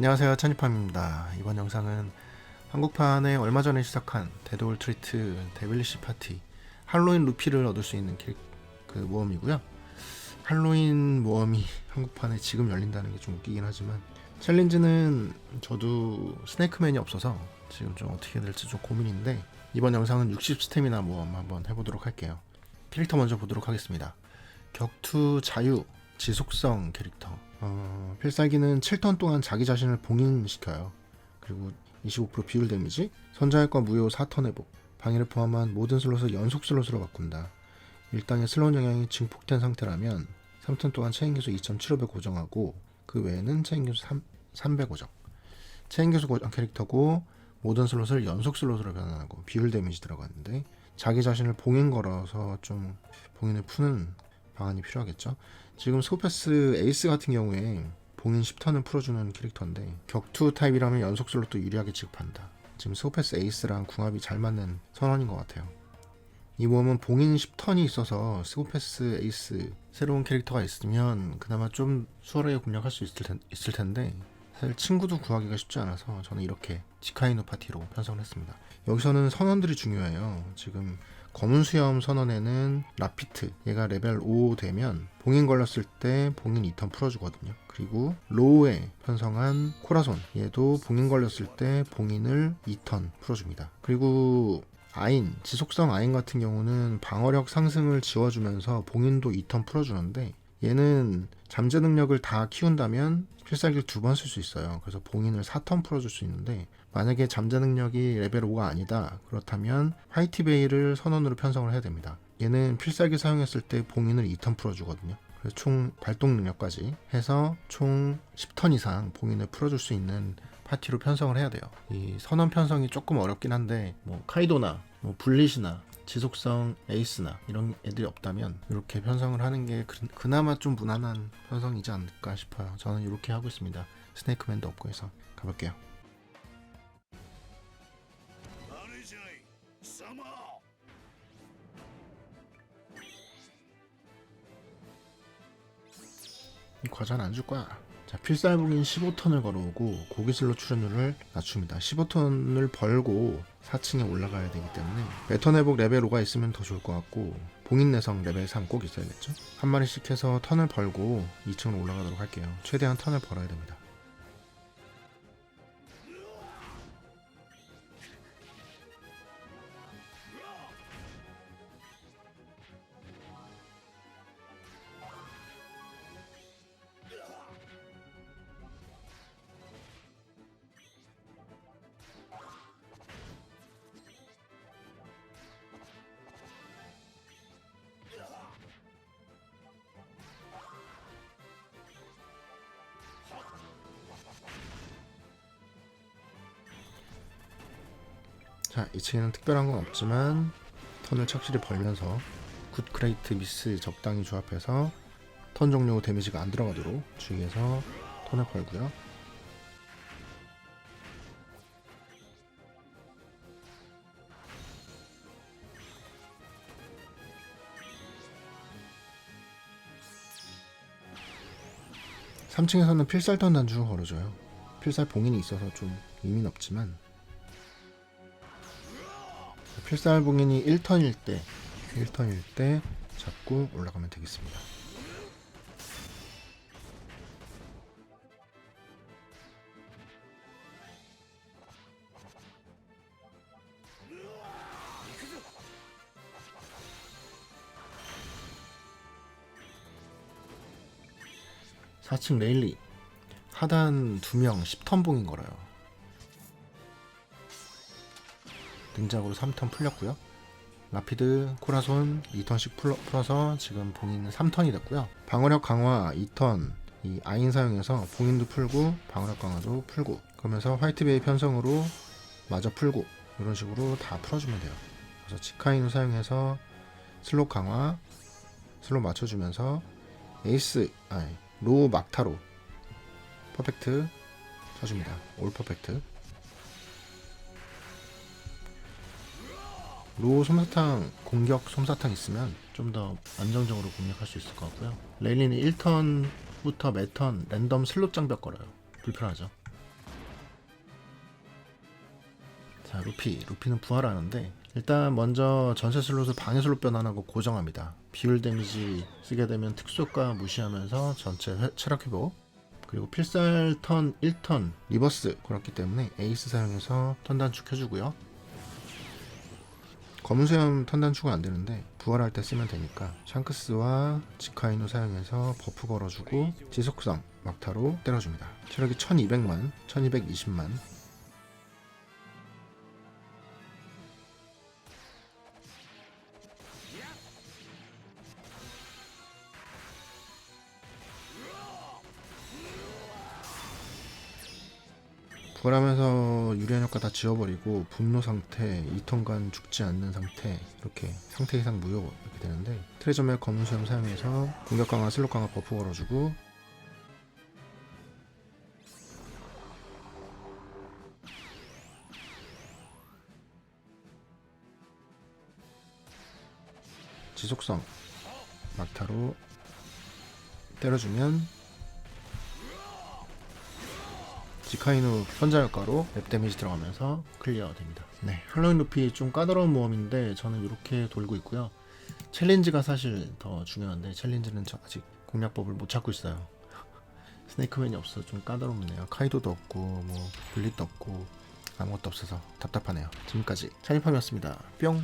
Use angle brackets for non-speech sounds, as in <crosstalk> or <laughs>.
안녕하세요. 찬이팜입니다. 이번 영상은 한국판에 얼마 전에 시작한 데드올 트리트 데빌리시 파티 할로윈 루피를 얻을 수 있는 길, 그 모험이고요. 할로윈 모험이 한국판에 지금 열린다는 게 좀 웃기긴 하지만 챌린지는 저도 스네이크맨이 없어서 지금 좀 어떻게 될지 좀 고민인데 이번 영상은 60 스태미나 모험 한번 해보도록 할게요. 캐릭터 먼저 보도록 하겠습니다. 격투 자유 지속성 캐릭터 어, 필살기는 7턴 동안 자기 자신을 봉인시켜요. 그리고 25% 비율 데미지, 선자할과 무효 4턴 회복, 방해를 포함한 모든 슬롯을 연속 슬롯으로 바꾼다. 일당의 슬롯 영향이 증폭된 상태라면 3턴 동안 체인 기수 2.75배 고정하고 그 외에는 체인 3, 3배 고정. 체인 기수 고정 캐릭터고 모든 슬롯을 연속 슬롯으로 변환하고 비율 데미지 들어갔는데 자기 자신을 봉인 걸어서 좀 봉인을 푸는 방안이 필요하겠죠. 지금 스코패스 에이스 같은 경우에 봉인 10턴을 풀어주는 캐릭터인데 격투 타입이라면 연속 슬롯도 유리하게 취급한다. 지금 스코패스 에이스랑 궁합이 잘 맞는 선언인 것 같아요. 이 모험은 봉인 10턴이 있어서 스코패스 에이스 새로운 캐릭터가 있으면 그나마 좀 수월하게 공략할 수 있을, 텐, 있을 텐데 사실 친구도 구하기가 쉽지 않아서 저는 이렇게 지카이노 파티로 편성을 했습니다. 여기서는 선언들이 중요해요. 지금 검은 수염 선언에는 라피트 얘가 레벨 5 되면 봉인 걸렸을 때 봉인 2턴 풀어주거든요. 그리고 로우에 편성한 코라손 얘도 봉인 걸렸을 때 봉인을 2턴 풀어줍니다. 그리고 아인 지속성 아인 같은 경우는 방어력 상승을 지워주면서 봉인도 2턴 풀어주는데 얘는 잠재 능력을 다 키운다면 필살기를 두 번 쓸 수 있어요. 그래서 봉인을 4턴 풀어줄 수 있는데 만약에 잠재 능력이 레벨 5가 아니다. 그렇다면 화이트베이를 선언으로 편성을 해야 됩니다. 얘는 필살기 사용했을 때 봉인을 2턴 풀어주거든요. 그래서 총 발동 능력까지 해서 총 10턴 이상 봉인을 풀어줄 수 있는 파티로 편성을 해야 돼요. 이 선언 편성이 조금 어렵긴 한데 뭐 카이도나 뭐 블릿이나 지속성 에이스나 이런 애들이 없다면 이렇게 편성을 하는 게 그, 그나마 좀 무난한 편성이지 않을까 싶어요. 저는 이렇게 하고 있습니다. 스네이크맨도 없고 해서 가볼게요. 이 과자는 안 줄 거야. 자, 필살봉인 15턴을 걸어오고 고기슬로 출연료를 낮춥니다. 15턴을 벌고 4층에 올라가야 되기 때문에 매턴 회복 레벨 5가 있으면 더 좋을 것 같고 봉인 내성 레벨 3 꼭 있어야겠죠? 한 마리씩 해서 턴을 벌고 2층으로 올라가도록 할게요. 최대한 턴을 벌어야 됩니다. 자, 2층에는 특별한 건 없지만 턴을 착실히 벌면서 굿 크레이트 미스 적당히 조합해서 턴 종료 후 데미지가 안 들어가도록 주의해서 턴을 걸고요. 삼층에서는 필살턴 단축을 걸어줘요. 필살 봉인이 있어서 좀 의미는 없지만 필살 봉인이 1턴일 때 1턴일 때 잡고 올라가면 되겠습니다. 사층 레일리 하단 2명 10턴 봉인 걸어요. 등작으로 3턴 풀렸고요. 라피드, 코라손 2턴씩 풀어, 풀어서 지금 봉인은 3턴이 됐고요. 방어력 강화 2턴 이 아인 사용해서 봉인도 풀고 방어력 강화도 풀고 그러면서 화이트베이 편성으로 마저 풀고 이런 식으로 다 풀어주면 돼요. 그래서 치카인을 사용해서 슬롯 강화 슬롯 맞춰주면서 에이스 아니 로우 막타로 퍼펙트 쳐줍니다. 올 퍼펙트 로 솜사탕 공격 솜사탕 있으면 좀 더 안정적으로 공략할 수 있을 것 같고요. 레일리는 1턴부터 매턴 랜덤 슬롯 장벽 걸어요. 불편하죠? 자 루피. 루피는 부활하는데 일단 먼저 전세 슬롯을 방해 슬롯 변환하고 고정합니다. 비율 데미지 쓰게 되면 특수효과 무시하면서 전체 회, 체력 회복. 그리고 필살 턴 1턴 리버스 걸었기 때문에 에이스 사용해서 턴 단축 해주고요. 검은 수염 턴 단축은 안 되는데 부활할 때 쓰면 되니까 샹크스와 지카이노 사용해서 버프 걸어주고 지속성 막타로 때려줍니다. 체력이 1200만 1220만 부활하면서 유리한 효과 다 지워버리고 분노 상태, 2턴간 죽지 않는 상태 이렇게 상태 이상 무효 이렇게 되는데 트레저멜 검은 수염 사용해서 공격 강화, 슬롯 강화 버프 걸어주고 지속성 막타로 때려주면 지카이누 현자 효과로 랩 데미지 들어가면서 클리어 됩니다. 네, 할로윈 루피 좀 까다로운 모험인데 저는 이렇게 돌고 있고요. 챌린지가 사실 더 중요한데 챌린지는 저 아직 공략법을 못 찾고 있어요. <laughs> 스네이크맨이 없어서 좀 까다롭네요. 카이도도 없고 뭐 블릿도 없고 아무것도 없어서 답답하네요. 지금까지 차이팜이었습니다. 뿅.